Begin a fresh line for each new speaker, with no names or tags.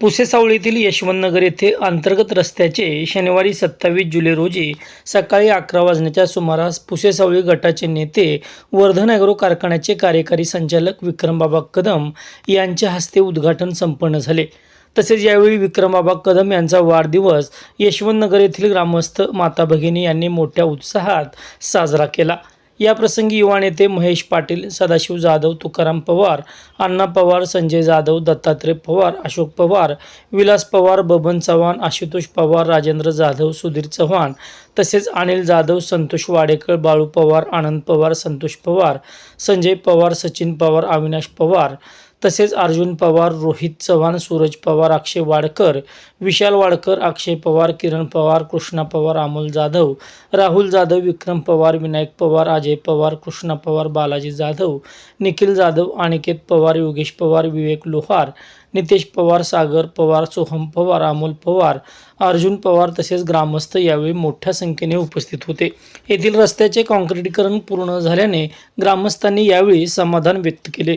पुसेसावळीतील यशवंतनगर येथे अंतर्गत रस्त्याचे शनिवारी सत्तावीस जुलै रोजी सकाळी अकरा वाजण्याच्या सुमारास पुसेसावळी गटाचे नेते वर्धन ॲग्रो कारखान्याचे कार्यकारी संचालक विक्रमबाबा कदम यांच्या हस्ते उद्घाटन संपन्न झाले. तसेच यावेळी विक्रमबाबा कदम यांचा वाढदिवस यशवंतनगर येथील ग्रामस्थ माता भगिनी यांनी मोठ्या उत्साहात साजरा केला. या प्रसंगी युवा नेते महेश पाटील सदाशिव जाधव तुकाराम पवार अण्णा पवार संजय जाधव दत्तात्रय पवार अशोक पवार विलास पवार बबन चव्हाण आशुतोष पवार राजेंद्र जाधव सुधीर चव्हाण तसेच अनिल जाधव संतोष वाडेकर बाळू पवार आनंद पवार संतोष पवार संजय पवार सचिन पवार अविनाश पवार तसेच अर्जुन पवार रोहित चव्हाण सूरज पवार अक्षय वाडकर विशाल वाडकर अक्षय पवार किरण पवार कृष्णा पवार अमोल जाधव राहुल जाधव विक्रम पवार विनायक पवार अजय पवार कृष्णा पवार बालाजी जाधव निखिल जाधव अनिकेत पवार योगेश पवार विवेक लोहार नितेश पवार सागर पवार सोहम पवार अमोल पवार अर्जुन पवार तसेच ग्रामस्थ यावेळी मोठ्या संख्येने उपस्थित होते. येथील रस्त्याचे काँक्रिटीकरण पूर्ण झाल्याने ग्रामस्थांनी यावेळी समाधान व्यक्त केले.